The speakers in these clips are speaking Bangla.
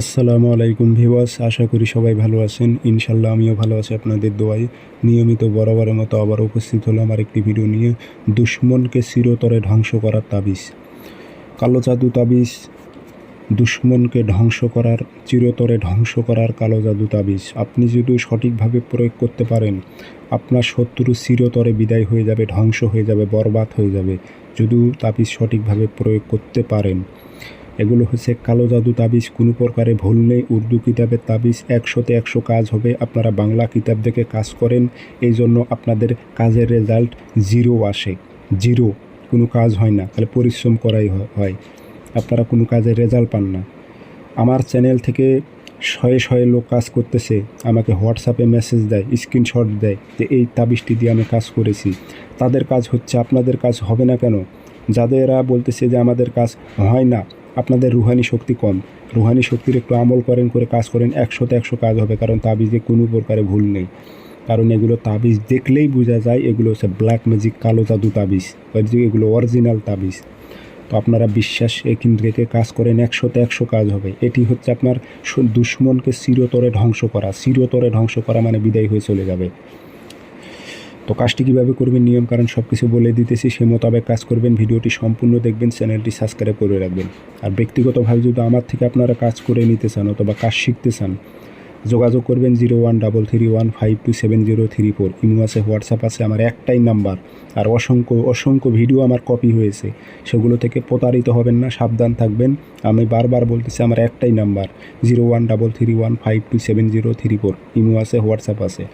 আসসালামু আলাইকুম ভিওয়াস আশা করি সবাই ভালো আছেন। ইনশাল্লাহ আমিও ভালো আছি আপনাদের দোয়াই নিয়মিত বরাবরের মতো আবার উপস্থিত হলাম আর একটি ভিডিও নিয়ে। দুশ্মনকে চিরতরে ধ্বংস করার তাবিজ। কালো জাদু তাবিজ, দুশ্মনকে ধ্বংস করার, চিরতরে ধ্বংস করার কালো জাদু তাবিজ। আপনি যদি সঠিকভাবে প্রয়োগ করতে পারেন, আপনার শত্রু চিরতরে বিদায় হয়ে যাবে, ধ্বংস হয়ে যাবে, বরবাদ হয়ে যাবে। যদি তাবিজ সঠিকভাবে প্রয়োগ করতে পারেন এগুলো হচ্ছে কালো জাদু তাবিজ, কোনো প্রকারে ভুল নেই। উর্দু কিতাবের তাবিজ একশোতে একশো কাজ হবে। আপনারা বাংলা কিতাব দেখে কাজ করেন। এই জন্য আপনাদের কাজের রেজাল্ট জিরো আসে। জিরো কোনো কাজ হয় না। তাহলে পরিশ্রম করাই হয় আপনারা কোনো কাজের রেজাল্ট পান না। আমার চ্যানেল থেকে শয়ে শয়ে লোক কাজ করতেছে, আমাকে হোয়াটসঅ্যাপে মেসেজ দেয় স্ক্রিনশট দেয় যে এই তাবিজটি দিয়ে আমি কাজ করেছি। তাদের কাজ হচ্ছে, আপনাদের কাজ হবে না কেন? যাদেরা বলতেছে যে আমাদের কাজ হয় না আপনাদের রুহানি শক্তি কম। রুহানি শক্তির একটু আমল করেন, করে কাজ করেন, একশোতে একশো কাজ হবে, কারণ তাবিজে কোনো প্রকারে ভুল নেই। কারণ এগুলো তাবিজ দেখলেই বোঝা যায়, এগুলো হচ্ছে ব্ল্যাক ম্যাজিক কালো জাদু তাবিজ এগুলো অরিজিনাল তাবিজ। তো আপনারা বিশ্বাস এখান থেকে কাজ করেন, একশোতে একশো কাজ হবে। এটি হচ্ছে আপনার দুশ্মনকে চিরতরে ধ্বংস করা। চিরতরে ধ্বংস করা মানে বিদায় হয়ে চলে যাবে। তো কাজটি কীভাবে করবেন, নিয়ম কারণ সব কিছু বলে দিতেছি, সে মোতাবেক কাজ করবেন, ভিডিওটি সম্পূর্ণ দেখবেন, চ্যানেলটি সাবস্ক্রাইব করে রাখবেন। আর ব্যক্তিগতভাবে যদি আমার থেকে আপনারা কাজ করে নিতে চান অথবা কাজ শিখতে চান, যোগাযোগ করবেন zero one double three one five two seven zero three four. Imo আছে, হোয়াটসঅ্যাপ আছে, আমার একটাই নাম্বার। আর অসংখ্য অসংখ্য ভিডিও আমার কপি হয়েছে। সেগুলো থেকে প্রতারিত হবেন না, সাবধান থাকবেন। আমি বারবার বলতেছি, আমার একটাই number, zero one double three one five two seven zero three four. Imo আছে, হোয়াটসঅ্যাপ আছে।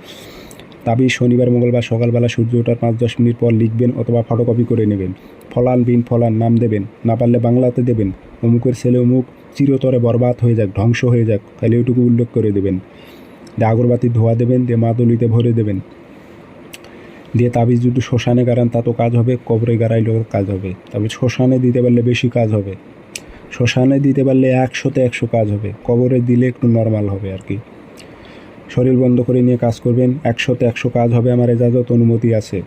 তাবিজ শনিবার মঙ্গলবার সকালবেলা সূর্য ওঠার পাঁচ দশ মিনিট পর লিখবেন অথবা ফটোকপি করে নেবেন। ফলান বিন ফলান নাম দেবেন, না পারলে বাংলাতে দেবেন। অমুকের ছেলে অমুক, চিরতরে বরবাদ হয়ে যাক, ধ্বংস হয়ে যাক, তাহলে ওইটুকু উল্লেখ করে দেবেন। দিয়ে আগরবাতি ধোয়া দেবেন দিয়ে মাদুলিতে ভরে দেবেন। দিয়ে তাবিজ যদি শ্মশানে গাড়ান, তা তো কাজ হবে, কবরে গাড়াইলেও কাজ হবে। তবে শ্মশানে দিতে পারলে বেশি কাজ হবে। শ্মশানে দিতে পারলে একশোতে একশো কাজ হবে। কবরে দিলে একটু নর্মাল হবে আর কি। শরীর বন্ধ করে নিয়ে কাজ করবেন। একশোতে একশো কাজ হবে আমার এজাজত অনুমতি আছে।